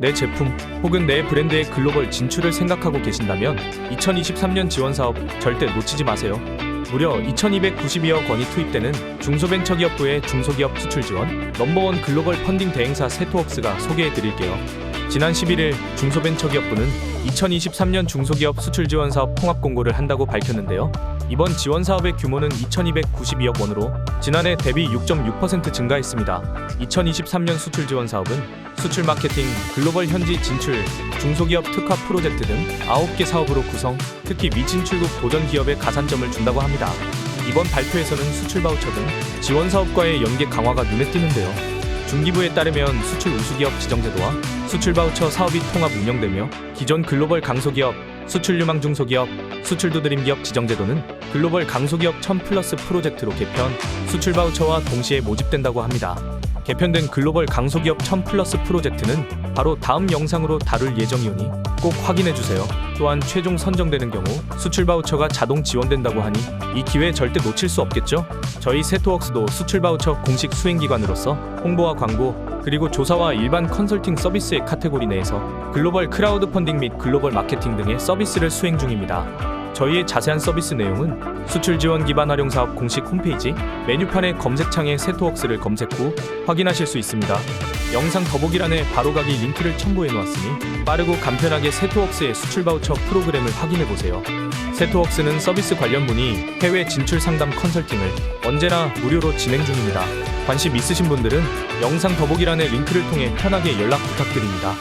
내 제품 혹은 내 브랜드의 글로벌 진출을 생각하고 계신다면 2023년 지원 사업 절대 놓치지 마세요. 무려 2,292억 원이 투입되는 중소벤처기업부의 중소기업 수출 지원 넘버원 글로벌 펀딩 대행사 세토웍스가 소개해 드릴게요. 지난 11일 중소벤처기업부는 2023년 중소기업 수출 지원 사업 통합 공고를 한다고 밝혔는데요. 이번 지원 사업의 규모는 2,292억 원으로 지난해 대비 6.6% 증가했습니다. 2023년 수출 지원 사업은 수출 마케팅, 글로벌 현지 진출, 중소기업 특화 프로젝트 등 9개 사업으로 구성, 특히 미진출국 도전 기업에 가산점을 준다고 합니다. 이번 발표에서는 수출 바우처 등 지원 사업과의 연계 강화가 눈에 띄는데요. 중기부에 따르면 수출 우수기업 지정제도와 수출 바우처 사업이 통합 운영되며 기존 글로벌 강소기업, 수출 유망 중소기업, 수출 두드림 기업 지정제도는 글로벌 강소기업 1000 플러스 프로젝트로 개편, 수출 바우처와 동시에 모집된다고 합니다. 개편된 글로벌 강소기업 1000 플러스 프로젝트는 바로 다음 영상으로 다룰 예정이오니 꼭 확인해 주세요. 또한 최종 선정되는 경우 수출 바우처가 자동 지원된다고 하니 이 기회 절대 놓칠 수 없겠죠? 저희 세토웍스도 수출 바우처 공식 수행기관으로서 홍보와 광고 그리고 조사와 일반 컨설팅 서비스의 카테고리 내에서 글로벌 크라우드 펀딩 및 글로벌 마케팅 등의 서비스를 수행 중입니다. 저희의 자세한 서비스 내용은 수출 지원 기반 활용 사업 공식 홈페이지 메뉴판의 검색창에 세토웍스를 검색 후 확인하실 수 있습니다. 영상 더보기란에 바로가기 링크를 첨부해 놓았으니 빠르고 간편하게 세토웍스의 수출 바우처 프로그램을 확인해 보세요. 세토웍스는 서비스 관련 문의, 해외 진출 상담 컨설팅을 언제나 무료로 진행 중입니다. 관심 있으신 분들은 영상 더보기란의 링크를 통해 편하게 연락 부탁드립니다.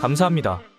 감사합니다.